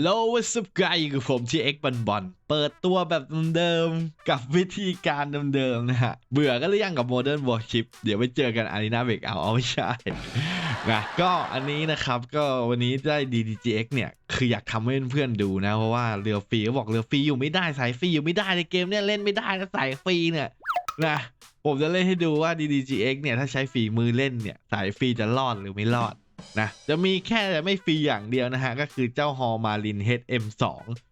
โลวสุบไกกับผมที่เอ็กบันบอลเปิดตัวแบบเดิมๆกับวิธีการเดิมๆนะฮะ เบื่อกันหรือยังกับ Modern Warship เดี๋ยวไปเจอกันอารีนาเบกเอาเอาไม่ใช่นะก็อันนี้นะครับก็วันนี้ได้ DDGX เนี่ย คืออยากทำให้เพื่อนๆดูนะ เพราะว่าเรือฟรีเขาบอกเรือฟรีอยู่ไม่ได้สายฟรีอยู่ไม่ได้ในเกมเนี่ยเล่นไม่ได้นะสายฟรีเนี่ยนะผมจะเล่นให้ดูว่า DDGX เนี่ยถ้าใช้ฝีมือเล่นเนี่ยสายฟรีจะรอดหรือไม่รอด นะจะมีแค่ไม่ฟรีอย่างเดียวนะฮะ ก็คือเจ้าฮอมาริน HM2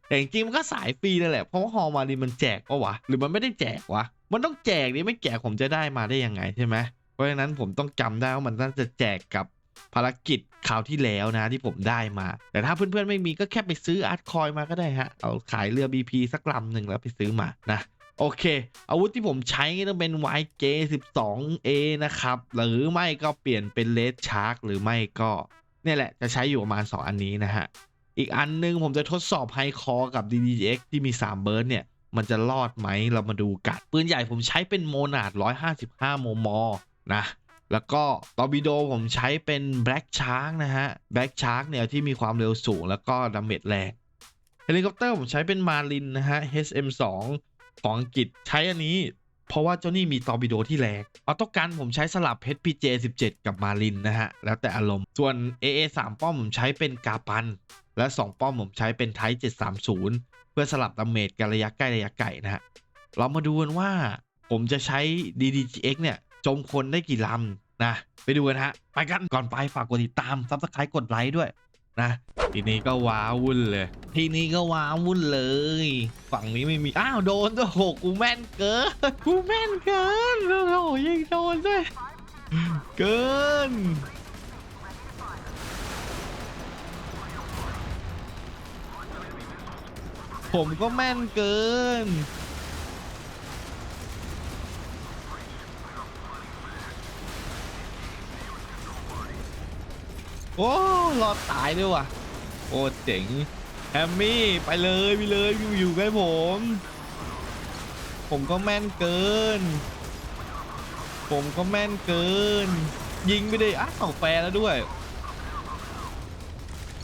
แต่จริงมันก็สายฟรีนั่นแหละ เพราะว่าฮอมารินมันแจกปะวะ หรือมันไม่ได้แจกวะ มันต้องแจกดิไม่แจกผมจะได้มาได้ยังไงใช่ไหมเพราะฉะนั้นผมต้องจำได้ว่ามันน่าจะแจกกับภารกิจคราวที่แล้วนะที่ผมได้มา แต่ถ้าเพื่อนๆไม่มีก็แค่ไปซื้ออาร์ตคอยมาก็ได้ฮะ เอาขายเรือ BP สักลำหนึ่งแล้วไปซื้อมานะ โอเค อาวุธที่ผมใช้ต้องเป็น YJ12A นะครับ หรือไม่ก็เปลี่ยนเป็น Red Shark หรือไม่ก็เนี่ยแหละ จะใช้อยู่ประมาณ 2 อันนี้นะฮะ อีกอันนึงผมจะทดสอบไฮคอกับ DDX ที่มี 3 เบิร์ดเนี่ย มันจะรอดไหมเรามาดูกัน ปืนใหญ่ผมใช้เป็นโมนาด 155 มม นะ แล้วก็ตอบิโดผมใช้เป็น Black Shark นะฮะ Black Shark เนี่ยที่มีความเร็วสูงแล้วก็ดาเมจแรงเฮลิคอปเตอร์ผมใช้เป็นมารินนะฮะ HM2 ของอังกฤษใช้อันนี้ เพราะว่าเจ้านี่มีตอร์ปิโดที่แรงออโต้กันผมใช้สลับ HPJ 17 กับมารินนะฮะ แล้วแต่อารมณ์ ส่วน AA 3 ป้อมผมใช้เป็นกาปัน และ 2 ป้อมผมใช้เป็นไท730 เพื่อสลับดาเมจกันระยะใกล้ระยะไกลนะฮะ เรามาดูกันว่าผมจะใช้ DDGX เนี่ยจมคนได้กี่ลำนะ ไปดูกันฮะ ไปกันก่อนไปฝากกดติดตามซับสไครต์กดไลค์ด้วย นะ ทีนี้ก็ว้าวุ่นเลย ทีนี้ก็ว้าวุ่นเลย ฝั่งนี้ไม่มี อ้าวโดนด้วยโหกูแม่นเกิน กูแม่นเกินโอ้โหยิงโดนด้วย เกินผมก็แม่นเกิน โอ้รอดตายด้วยว่ะ โอ้เจ๋งแฮมมี่ไปเลยไปเลยอยู่อยู่ใกล้ผม ผมก็แม่นเกิน ผมก็แม่นเกิน ยิงไปดิอ้าวแฟแล้วด้วย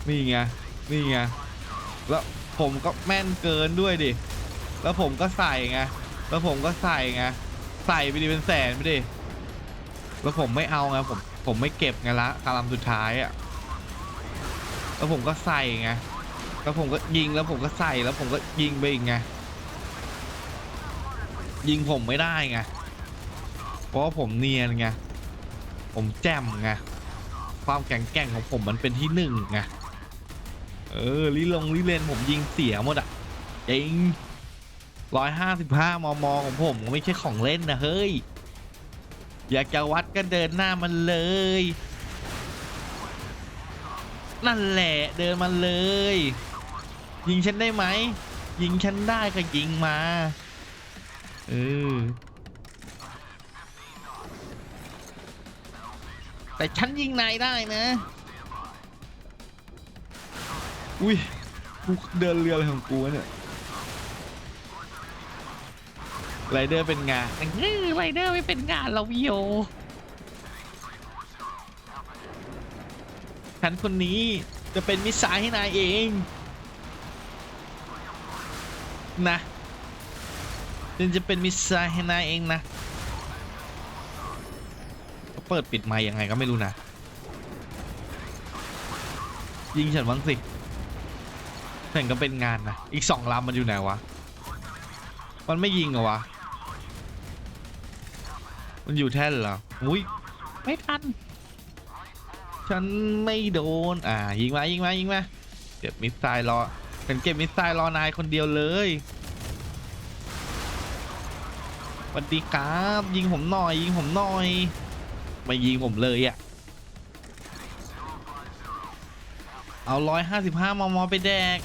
นี่ไงนี่ไงแล้วผมก็แม่นเกินด้วยดิ แล้วผมก็ใส่ไง แล้วผมก็ใส่ไง ใส่ไปดิเป็นแสนไปดิ แล้วผมไม่เอาไงผม ผมไม่เก็บไงละคารำสุดท้ายอะ่ะแล้วผมก็ใส่ไงแล้วผมก็ยิงแล้วผมก็ใส่แล้วผมก็ยิงไปอีกไงยิงผมไม่ได้ไงเพราะผมเนียนไงผมแจ่มไงความแข็งแกร่งของผมมันเป็นที่หนึ่งไงเออลิลงลิเลนผมยิงเสียหมดอะจริงร้อยห้าสิบห้ามม ของผมไม่ใช่ของเล่นนะเฮ้ย อยากจะวัดก็เดินหน้ามันเลย นั่นแหละเดินมาเลย ยิงฉันได้ไหม ยิงฉันได้ก็ยิงมา เออ แต่ฉันยิงนายได้นะ อุ้ยกูเดินเรืออะไรของกูเนี่ย ไรเดอร์เป็นงานเฮ้ยไรเดอร์ไม่เป็นงานเราวิโยฉันคนนี้จะเป็นมิตรสายให้นายเอง นะฉันจะเป็นมิตรสายให้นายเองนะเขาเปิดปิดไมค์ยังไงก็ไม่รู้นะ ยิงฉันบ้างสิฉันก็เป็นงานนะ อีกสองลำมันอยู่ไหนวะ มันไม่ยิงเหรอวะ มันอยู่แท่นเหรอ อุ้ย ไม่ทัน ฉันไม่โดน อ่า ยิงมา ยิงมา ยิงมา เก็บมิสไซล์รอ ฉันเก็บมิสไซล์รอนายคนเดียวเลยสวัสดีครับ ยิงผมหน่อย ยิงผมหน่อย ไม่ยิงผมเลยอะ่ะ เอาร้อยห้าสิบห้ามมไปแดก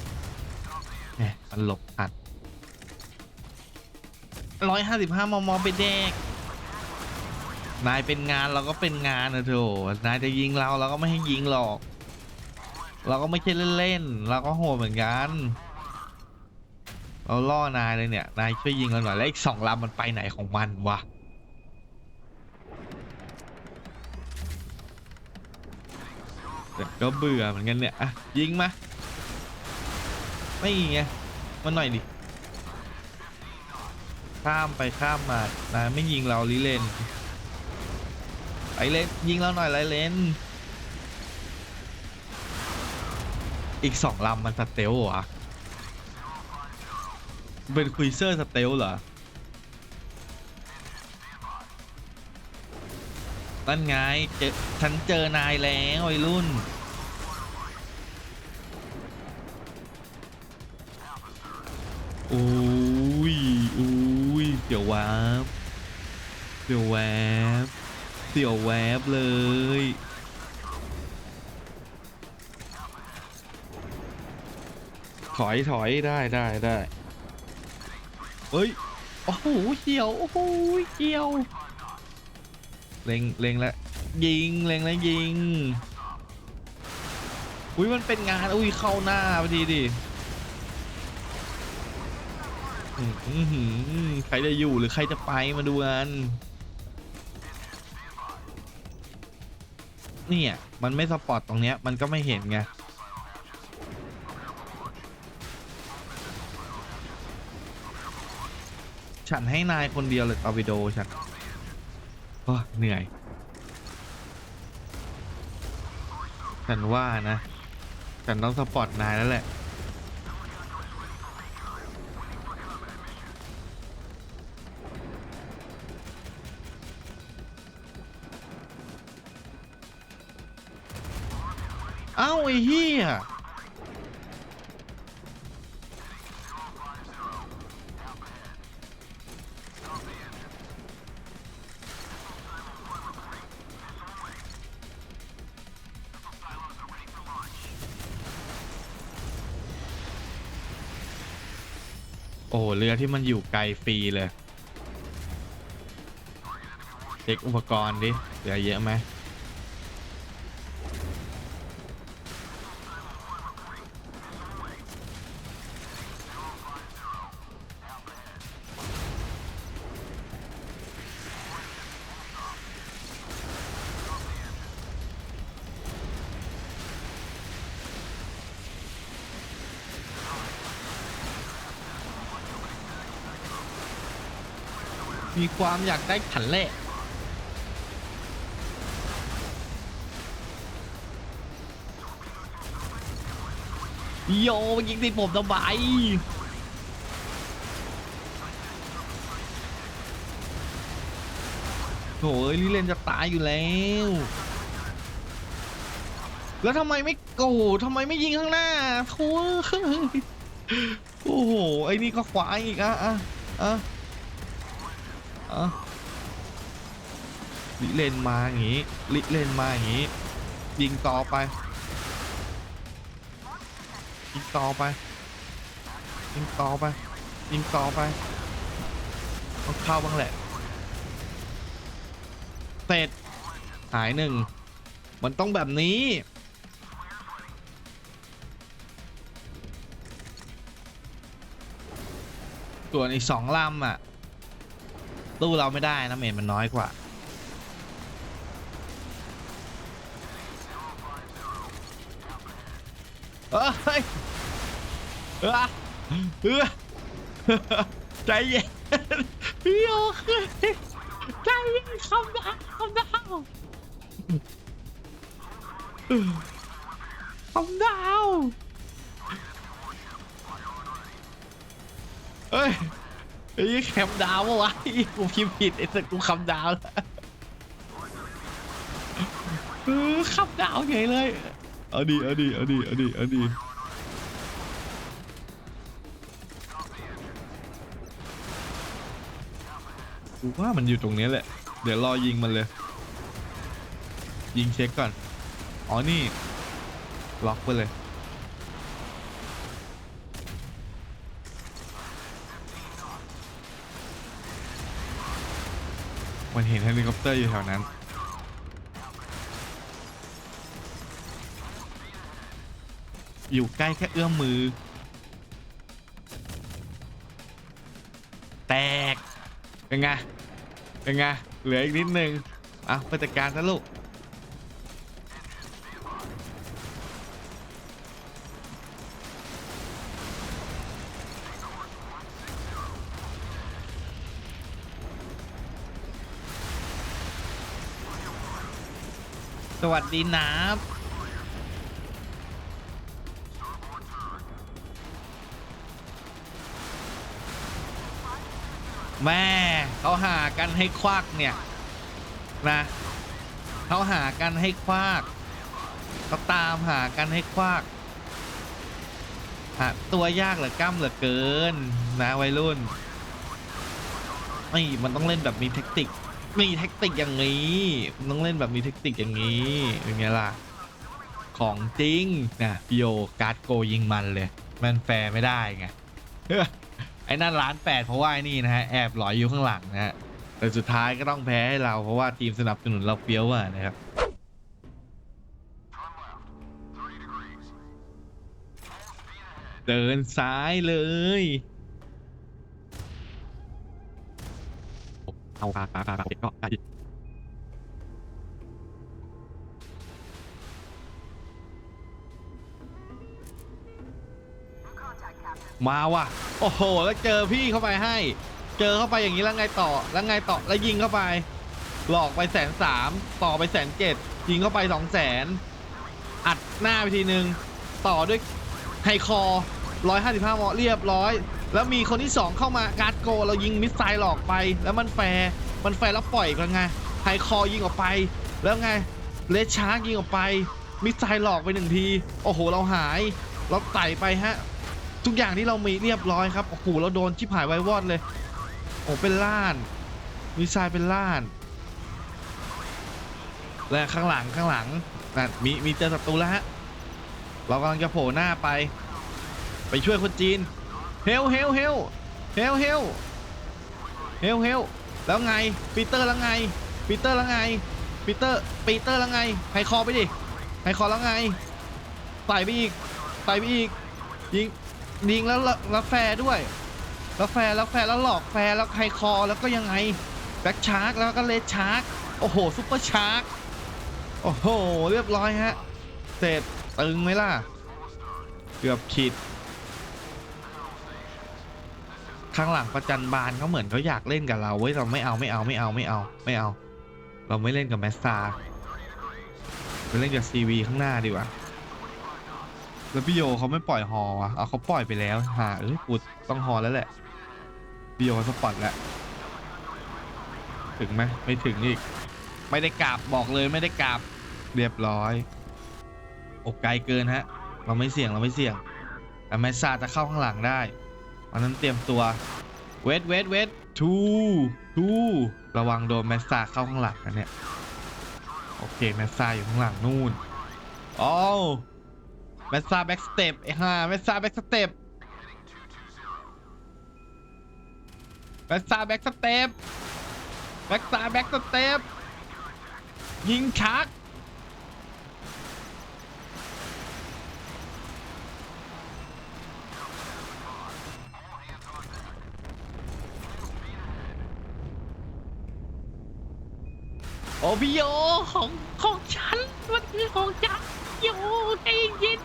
แหมมันหลบทันร้อยห้าสิบห้ามมไปแดก นายเป็นงานเราก็เป็นงานนะโถนายจะยิงเราเราก็ไม่ให้ยิงหรอก เราก็ไม่ใช่เล่นๆเราก็โหดเหมือนกัน เราล่อนายเลยเนี่ย นายช่วยยิงเราหน่อยแล้วอีกสองลำมันไปไหนของมันวะแต่ก็เบื่อเหมือนกันเนี่ยอะยิงมาไม่ยิงไงมันหน่อยดิข้ามไปข้ามมานะไม่ยิงเราลิเลน ไอเลนยิงเราหน่อยไรเลนอีกสองลำมันสเตลเหรอเป็นคุยเซอร์สเตลเหรอ นั่นไงเจอฉันเจอนายแล้วไอ้รุ่น อุ้ยอุ้ยเสียวแวบเสียวแวบ เสียวแวบเลย ถอยถอยได้ได้ได้เฮ้ย โอ้โหเกี่ยว โอ้โหเกี่ยว เล็งเล็งแล้วยิงเล็งแล้วยิง อุ้ยมันเป็นงาน อุ้ยเข้าหน้าพอดีดิอื้อหือใครจะอยู่หรือใครจะไปมาดูกัน เนี่ย มันไม่สปอร์ตตรงเนี้ย มันก็ไม่เห็นไงฉันให้นายคนเดียวเลยตอร์ปิโดฉันโอ้เหนื่อย ฉันว่านะ ฉันต้องสปอร์ตนายแล้วแหละ เอ้าไอ้เหี้ยโอ้เรือที่มันอยู่ไกลฟรีเลย เช็คอุปกรณ์ดิเหลือเยอะไหม มีความอยากได้ขันแรกโยยิงติดผมทำไมโถ่เอ้ยลิเลนจะตายอยู่แล้ว แล้วทำไมไม่โอ้โหทำไมไม่ยิงข้างหน้าโถ่โอ้โห ไอ้นี่ก็ขวาอีกอะอะอะอะ ลิเลนมาอย่างงี้ลิเลนมาอย่างงี้ ยิงต่อไป ยิงต่อไป ยิงต่อไป ยิงต่อไปต้องเข้าบ้างแหละ เสร็จ หายหนึ่ง มันต้องแบบนี้ส่วนอีกสองลำอะ ตู้เราไม่ได้นะเมนมันน้อยกว่า เอ้ยเออเออใจเย็นพี่โอเคใจเย็นคำดาวคำดาวคำดาวเฮ้ย ไอ้แคมดาวปะวะไอ้กูพิมพ์ผิดไอ้สัตว์กูคำดาวแล้วเออคำดาวไงเลยเอาดีเอาดีเอาดีเอาดีเอาดีกูว่ามันอยู่ตรงนี้แหละ เดี๋ยวรอยิงมันเลย ยิงเช็คก่อน อ๋อนี่ ล็อกไปเลย มันเห็นเฮลิคอปเตอร์อยู่แถวนั้น อยู่ใกล้แค่เอื้อมมือ แตก เป็นไง เป็นไง เหลืออีกนิดนึงอะไปจัดการซะลูก ดีนับแม่เขาหากันให้ควักเนี่ยนะเขาหากันให้ควักเขาตามหากันให้ควักหาตัวยากเหลือกล้ำเหลือเกินนะวัยรุ่นนี่มันต้องเล่นแบบมีเทคนิค มีเทคนิคอย่างนี้ต้องเล่นแบบมีเทคนิคอย่างนี้เป็นไงล่ะ ของจริงนะพี่โยการ์ดโกยิงมันเลย มันแฟร์ไม่ได้ไงไอ้นั่นล้านแปดเพราะว่าไอ้นี่นะฮะแอบหลอยอยู่ข้างหลังนะฮะแต่สุดท้ายก็ต้องแพ้ให้เราเพราะว่าทีมสนับสนุนเราเฟี้ยวอะนะครับเดินซ้ายเลย เอาปาปาปาปาเด็กก็ได้ดิมาว่ะ โอ้โห แล้วเจอพี่เข้าไปให้ เจอเข้าไปอย่างนี้แล้วไงต่อ แล้วไงต่อ แล้วยิงเข้าไป หลอกไปแสนสาม ต่อไปแสนเจ็ด ยิงเข้าไปสองแสน อัดหน้าไปทีนึง ต่อด้วยไฮคอร้อยห้าสิบห้ามอเรียบร้อย แล้วมีคนที่สองเข้ามาการ์ดโก เรายิงมิสไซล์หลอกไป แล้วมันแฟร์มันแฟร์แล้วปล่อยกันไงไฮคอยิงออกไป แล้วไงเลชาร์กยิงออกไป มิสไซล์หลอกไปหนึ่งที โอ้โห เราหาย เราไต่ไปฮะ ทุกอย่างที่เรามีเรียบร้อยครับ โอ้โห เราโดนชิบหายไวายวอดเลย โอ้เป็นล้าน มิสไซล์เป็นล้าน และข้างหลังข้างหลังนั่นมีมีเจอศัตรูแล้วฮะ เรากำลังจะโผล่หน้าไป ไปช่วยคนจีน เฮลเฮลเฮลเฮลเฮลเฮลเฮลแล้วไงปีเตอร์แล้วไงปีเตอร์แล้วไงปีเตอร์ปีเตอร์แล้วไงไฮคอไปดิไฮคอแล้วไงใส่ไปอีกใส่ไปอีกยิงยิงแล้วละแล้วแฟร์ด้วย แล้วแฟร์แล้วแฟร์แล้วหลอกแฟร์แล้วไฮคอแล้วก็ยังไงแบ็กชาร์กแล้วก็เลดชาร์กโอ้โหซุปเปอร์ชาร์กโอ้โห เรียบร้อยฮะเสร็จตึงไหมล่ะ เกือบขีด ข้างหลังประจันบานเขาเหมือนเขาอยากเล่นกับเราเว้ยเราไม่เอาไม่เอาไม่เอาไม่เอาไม่เอา เราไม่เล่นกับแมสซาไปเล่นกับซีวีข้างหน้าดีกว่าแล้วพี่โยเขาไม่ปล่อยฮอวะเอาเขาปล่อยไปแล้วหาเอ้ยกูต้องฮอแล้วแหละพี่โยเขาสปอตแล้วถึงไหมไม่ถึงอีก ไม่ได้กราบบอกเลยไม่ได้กราบเรียบร้อยอกไกลเกินฮะ เราไม่เสี่ยงเราไม่เสี่ยงแต่แมสซาจะเข้าข้างหลังได้ อันนั้นเตรียมตัว เวทเวทเวททูทูระวังโดนแมสซาเข้าข้างหลังนะเนี่ย โอเคแมสซาอยู่ข้างหลังนู่นอ๋อแมสซาแบ็กสเต็ปไอ้ห่าแมสซาแบ็กสเต็ปแมสซาแบ็กสเต็ปแบ็กซาแบ็กสเต็ปยิงชัก โอพี่โยของของฉันมันคือของฉันโยใจเย็น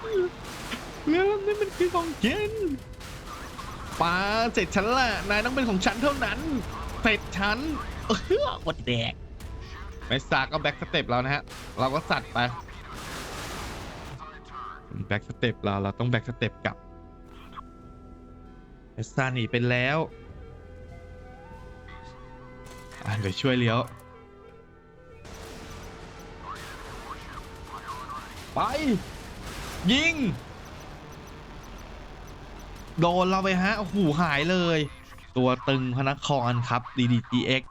เรื่องนี้มันคือของฉันป้าเสร็จฉันละนายต้องเป็นของฉันเท่านั้นเสร็จฉันเออหมดแดกไมสาก็แบ็กสเต็ปแล้วนะฮะ เราก็สัตว์ไปแบ็กสเต็ปเราเราต้องแบ็กสเต็ปกลับไมสตาหนีไปแล้วเดี๋ยวช่วยเลี้ยว ไป ยิง โดนเราไปฮะโอ้โหหายเลย ตัวตึงพระนครครับ DDGX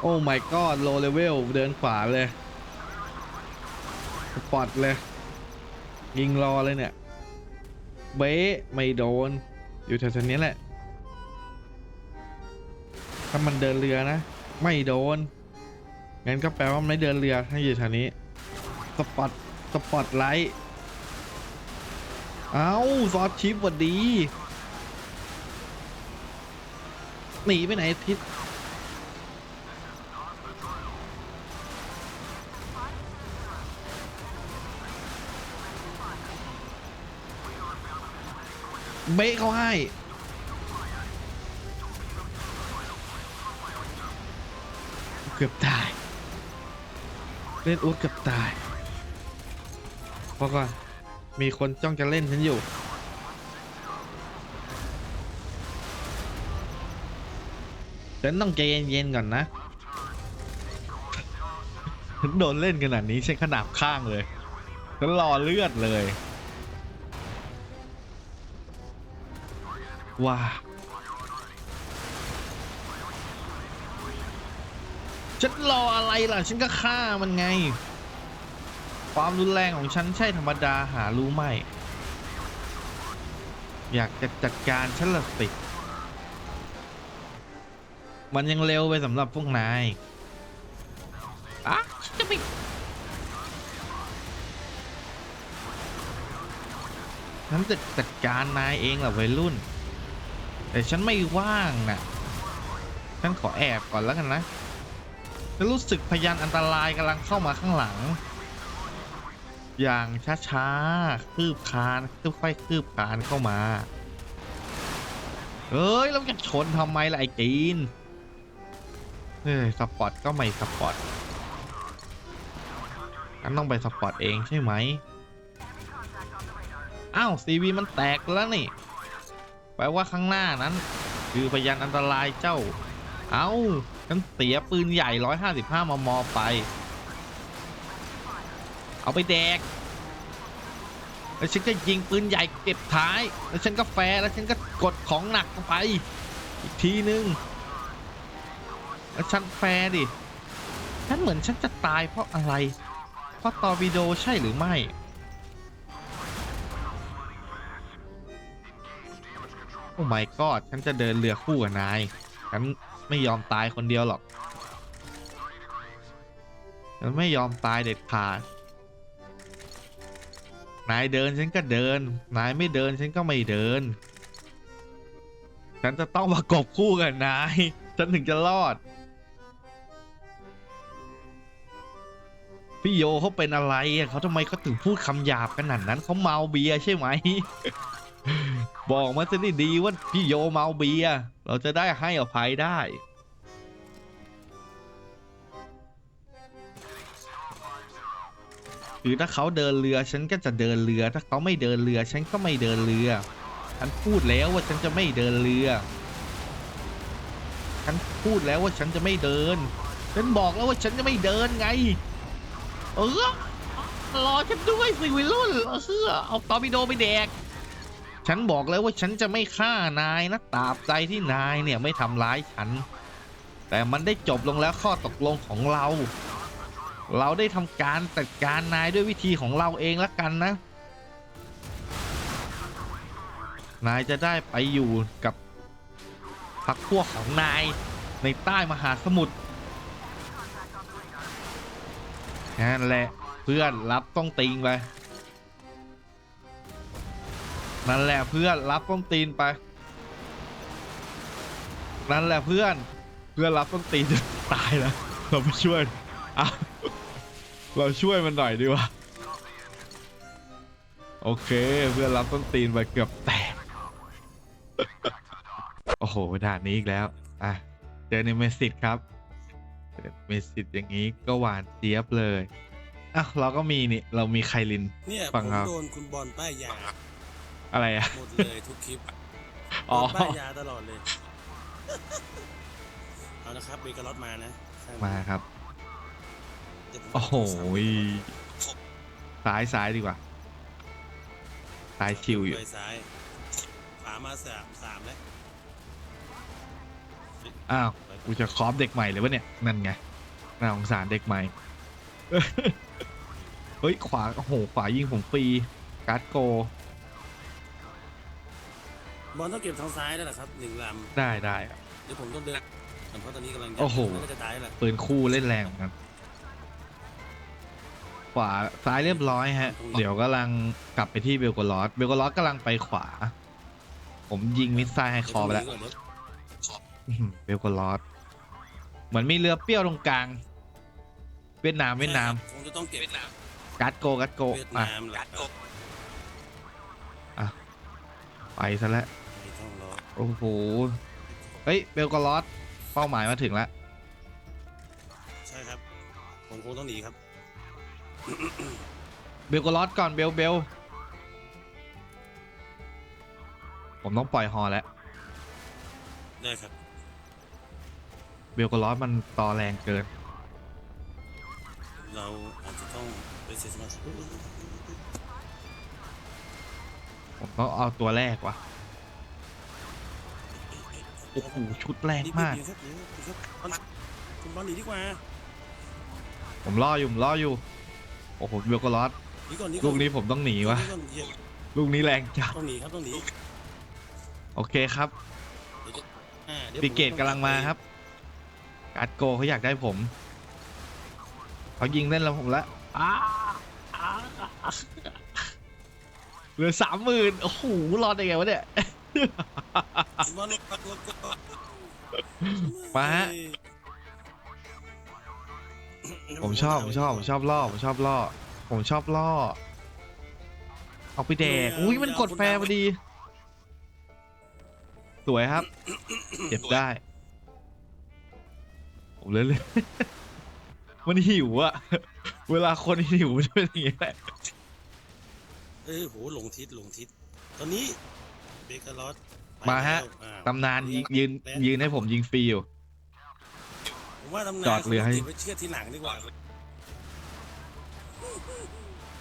โอ้ my god low level เดินขวาเลยสปอตเลย ยิงรอเลยเนี่ย เบ๊ไม่โดน อยู่แถวๆนี้แหละ ถ้ามันเดินเรือนะ ไม่โดน งั้นก็แปลว่าไม่เดินเรือถ้าอยู่แถวนี้ สปอตสปอตไลท์ เอาซอสชิปหวัดดี หนีไปไหนทิศเบะเขาให้ เกือบตาย เล่นอุดกับตาย พอก่อน มีคนจ้องจะเล่นฉันอยู่ ฉันต้องใจเย็นๆก่อนนะฉันโดนเล่นขนาดนี้ฉันขนาบข้างเลยฉันรอเลือดเลย ว้าฉันรออะไรล่ะ ฉันก็ฆ่ามันไง ความรุนแรงของฉันใช่ธรรมดาหารู้ไหม อยากจะจัดการฉันละสิ มันยังเร็วไปสำหรับพวกนายอะฉันจะไปฉันจะจัดการนายเองแหละวัยรุ่น แต่ฉันไม่ว่างนะฉันขอแอบก่อนแล้วกันนะฉันรู้สึกพยานอันตรายกำลังเข้ามาข้างหลัง อย่างช้าๆ คืบคานค่อยๆคืบคานเข้ามา เอ้ยแล้วจะชนทำไมล่ะไอ้จีนเฮ้ยสปอร์ตก็ไม่สปอร์ตฉันต้องไปสปอร์ตเองใช่ไหมอ้าวซีวีมันแตกแล้วนี่แปลว่าข้างหน้านั้น คือพยานอันตรายเจ้า เอ้าฉันเสียปืนใหญ่ 155 มม ไป เอาไปแดก แล้วฉันก็ยิงปืนใหญ่เก็บท้าย แล้วฉันก็แฟร์แล้วฉันก็กดของหนักลงไป อีกทีนึง แล้วฉันแฟร์ดิฉันเหมือนฉันจะตายเพราะอะไร เพราะตอร์ปิโดใช่หรือไม่โอ้ my god ฉันจะเดินเรือคู่กับนาย ฉันไม่ยอมตายคนเดียวหรอก ฉันไม่ยอมตายเด็ดขาด นายเดินฉันก็เดิน นายไม่เดินฉันก็ไม่เดิน ฉันจะต้องประกบคู่กับนาย ฉันถึงจะรอด พี่โยเขาเป็นอะไรอะเขาทำไมเขาถึงพูดคำหยาบขนาดนั้นเขาเมาเบียร์ใช่ไหม บอกมาจะได้ดีว่าพี่โยเมาเบียร์เราจะได้ให้อภัยได้ คือถ้าเขาเดินเรือฉันก็จะเดินเรือ ถ้าเขาไม่เดินเรือ ฉันก็ไม่เดินเรือ ฉันพูดแล้วว่าฉันจะไม่เดินเรือ ฉันพูดแล้วว่าฉันจะไม่เดิน ฉันบอกแล้วว่าฉันจะไม่เดินไง เออรอฉันด้วยสิวิรุ่นเออเอาตอร์ปิโดไปแดก ฉันบอกแล้วว่าฉันจะไม่ฆ่านายนะตราบใดที่นายเนี่ยไม่ทำร้ายฉัน แต่มันได้จบลงแล้วข้อตกลงของเรา เราได้ทำการจัดการนายด้วยวิธีของเราเองละกันนะ นายจะได้ไปอยู่กับพรรคพวกของนายในใต้มหาสมุทรนั่นแหละเพื่อนรับต้องติงไปนั่นแหละเพื่อนรับต้นตีนไป นั่นแหละเพื่อนเพื่อนรับต้นตีนจะตายแล้วเราไปช่วย เอาเราช่วยมันหน่อยดีกว่า โอเค เพื่อนรับต้นตีนไปเกือบแตก โอ้โห ด่านนี้อีกแล้ว อะ เจอในเมสซิตครับเจอเมสซิตอย่างนี้ก็หวานเจี๊ยบเลย อะ เราก็มีนี่ เรามีไคลิน เนี่ยฟัผงมครับ โดนคุณบอลป้ายยาอะไรอะหมดเลยทุกคลิปอ๋อ โดนป้ายยาตลอดเลย เอานะครับเบเกอร์ลอตมานะข้งมาครับเดี๋ยวผม โอ้โหซ้ซ้ายซ้ายดีกว่า ซ้ายชิวำอยู่ ไปซ้ายขวามาสามสามแล้วอ้าว กูจะคอปเด็กใหม่เลยวะเนี่ย นั่นไงน่าสงสารเด็กใหม่ เฮ้ย ขวา โอ้โห ขวายิงผมฟรี การ์ดโก บอลต้องเก็บทางซ้ายแล้วเหรอครับหนึ่งลได้ได้ครับำเดี๋ยวผมต้องเดินเพราะตอนนี้กำลังโอ้โห น่าจะตายแล้วปืนคู่เล่นแรงเหมือนกัน ขวาซ้ายเรียบร้อยฮะ เดี๋ยวกำลังกลับไปที่เบลกอลอสเบลกอลอสกำลังไปขวา ผมยิงมิสไซล์ไฮคอไปแล้วเดี๋ยผมหนีก่อนเดี๋ยวอื้อหือเบลกอลอสเหมือนมีเรือเปรี้ยวตรงกลาง เวียดนามเวียดนามคงจะต้องเก็บการ์ดโกการ์ดโกเวียดอะนามแหละไปซะแล้วไม่ต้องรอโอ้โหเฮ้ยเบลกอลอสเป้าหมายมาถึงแล้ว ใช่ครับผมคงต้องหนีครับ เบลก็ลอดก่อนเบลเบลผมต้องปล่อยฮอแล้วได้ครับ เบลก็ลอดมันต่อแรงเกิน เราอาจจะต้องไปเสียสมาธิผมต้องเอาตัวแรกว่ะ โอ้โห ชุดแรงมากเดี๋ยวครับเดี๋ยวเดี๋ยวครับบอลคุณบอลหนีดีกว่า ผมล่ออยู่ผมล่ออยู่ โอ้โหเบลก็ลอดหนีก่อนหนีก่อนลูกนี้ผมต้องหนีวะหก่อนเหี้ยลูกนี้แรงจัดต้องหนีครับต้องหนีโอเคครับอ่าดี๋ยวปิเกตกำลังมาครับ การ์ดโกเขาอยากได้ผมเขายิงเล่นแล้วผมละอ้าอ้าเหลือสามหมื่นโอ้โหรอดได้ไงวะเนี่ยคุณบอลลงลงก่อนมาฮะ ผมชอบผมชอบผมชอบล่อผมชอบล่อผมชอบล่อเอาไปแดกอุ้ยมันกดแฟร์พอดี สวยครับ เก็บได้ ผมเลยเลยมันหิวอะเวลาคนหิวมันจะเป็นอย่างนี้แหละเอ้ยโหหลงทิศหลงทิศตอนนี้เบเกอร์ลอสไปมาฮะแล้วอ่าตำนานยิงยืนยืนให้ผมยิงฟรีอยู่ ผมว่าตำนานจอดเรือให้ก็บไว้เชื่อทีหลังดีกว่า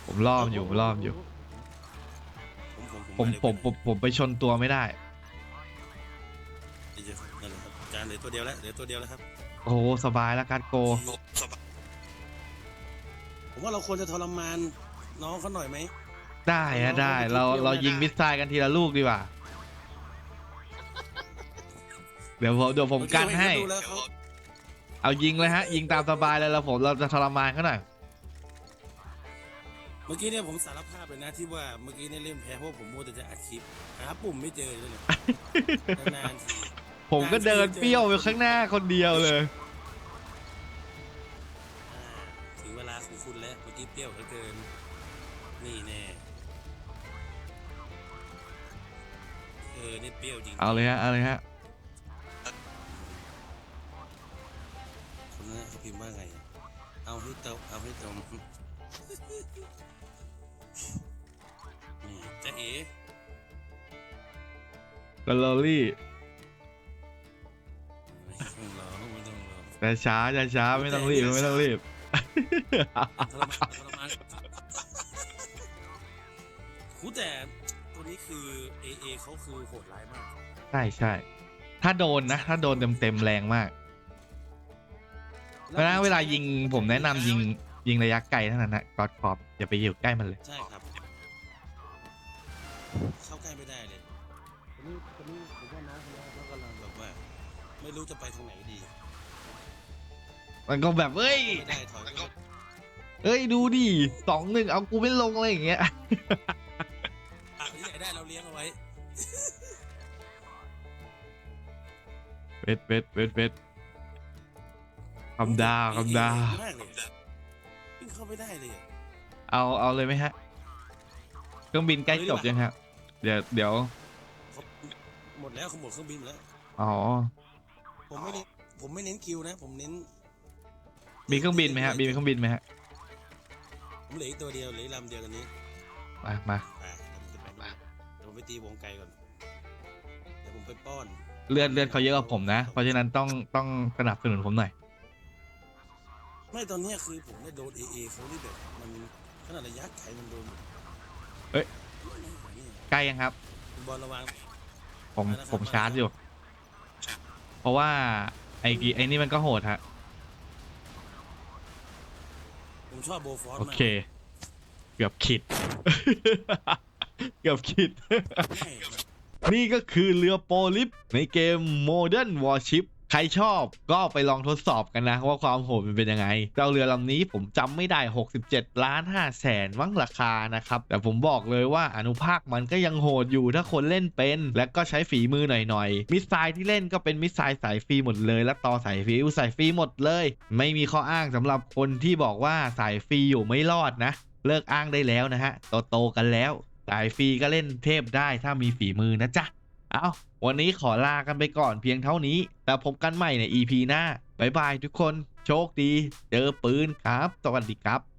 ผมล่อมนอยู่ผมล่อมนอยู่ ผมผมผมผมไปชนตัวไม่ได้ เดี๋ยวๆนั่นแหละครับจานเหลือตัวเดียวแล้วเหลือตัวเดียวแล้วครับโอ้โหสบายแล้วการดโก ผมว่าเราควรจะทรมานน้องเขาหน่อยไหม ได้ฮะได้ เราเรายิงมิสไซล์กันทีละลูกดีกว่า เดี๋ยวผมเดี๋ยวผมกันให้ เมื่อกี้เราเห็นเขาดูแล้วเขา เอายิงเลยฮะ ยิงตามสบายเลยแล้วผมเราจะทรมานเขาหน่อยเมื่อกี้เนี่ยผมสารภาพเลยนะที่ว่าเมื่อกี้เนี่ยเล่นแพ้เพราะว่าผมมัวแต่จะอัดคลิปหาปุ่มไม่เจอเลยเนี่ยนานๆทีผมก็เดินเปรี้ยวไปข้างหน้าคนเดียวเลย อ่าถึงเวลาของคุณแล้วเมื่อกี้เปรี้ยวเหลือเกิน นี่แน่เออนี่เปรี้ยวจริงเอาเลยฮะเอาเลยฮะ นนั้นเขาพิมพ์ว่าไง เอาให้เตาเอาให้ตรงนี่จะเอ๋กลอรี่ไม่ต้องรอไม่ต้องรอแต่ช้าช้าช้าไม่ต้องรีบไม่ต้องรีบทรมานทรมานหูแต่ตัวนี้คือ AA เขาคือโหดร้ายมาก ใช่ใช่ ถ้าโดนนะ ถ้าโดนเต็มเต็มๆแรงมาก เพราะฉะนั้นเวลายิงผมแนะนำยิงยิงระยะไกลเท่านั้นนะกอดขอบอย่าไปอยู่ใกล้มันเลย ใช่ครับ เข้าใกล้ไม่ได้เลยคนนี้คนนี้ผมว่าน้องคนนี้เขากำลังแบบว่า ไม่รู้จะไปทางไหนดีมันก็แบบเอ้ยไม่ได้ถอยก็เอ้ยดูดิสองหนึ่งเอากูไม่ลงอะไรอย่างเงี้ยอะที่ไหนได้เราเลี้ยงเอาไว้ เวทเวทเวทเวท คำดาวคำดาวมากเลยวิ่งเข้าไม่ได้เลยอะ เอาเอาเลยไหมฮะเครื่องบินใกล้จบยังครับเดี๋ยวเดี๋ยวเขาหมดแล้วเขาหมดเครื่องบินหมดแล้ว อ๋อ ผมไม่เน้นผมไม่เน้นคิวนะ ผมเน้นมีเครื่องบินไหมฮะมีเครื่องบินไหมฮะผมเหลืออีกตัวเดียวเหลืออกลำเดียวกันนี้มามาไปเดี๋ยวผมจะไปเดี๋ยวผมไปตีวงไกลก่อน เดี๋ยวผมไปป้อน เลือดเลือดเขาเยอะกว่าผมนะ เพราะฉะนั้นต้องต้องสนับสนุนผมหน่อย ไม่ตอนเนี้ยคือผมเนี่ยโดนเอเอเขาที่แบบมันขนาดระยะไกลมันโดนเอ้ยใกล้ยังครับ คุณบอลระวัง ผมผมชาร์จอยู่ เพราะว่าไอ้กีไอ้นี่มันก็โหดฮะ ผมชอบโบฟอสโอมากเค เกือบขิด เกือบขิดง่ายมากนี่ก็คือเรือโปลิฟในเกม Modern Warship ใครชอบก็ไปลองทดสอบกันนะ ว่าความโหดมันเป็นยังไง เจ้าเรือลำนี้ผมจำไม่ได้ 67 ล้าน5แสนมั้งราคานะครับ แต่ผมบอกเลยว่าอนุภาคมันก็ยังโหดอยู่ถ้าคนเล่นเป็น และก็ใช้ฝีมือหน่อยๆ มิสไซล์ที่เล่นก็เป็นมิสไซล์สายฟรีหมดเลย และต่อสายฟรีสายฟรีหมดเลย ไม่มีข้ออ้างสำหรับคนที่บอกว่าสายฟรีอยู่ไม่รอดนะ เลิกอ้างได้แล้วนะฮะโตๆกันแล้วสายฟรีก็เล่นเทพได้ถ้ามีฝีมือนะจ๊ะ เอาวันนี้ขอลากันไปก่อนเพียงเท่านี้แต่พบกันใหม่ใน EP หน้า บ๊ายบายทุกคน โชคดี เจอปืนครับ สวัสดีครับ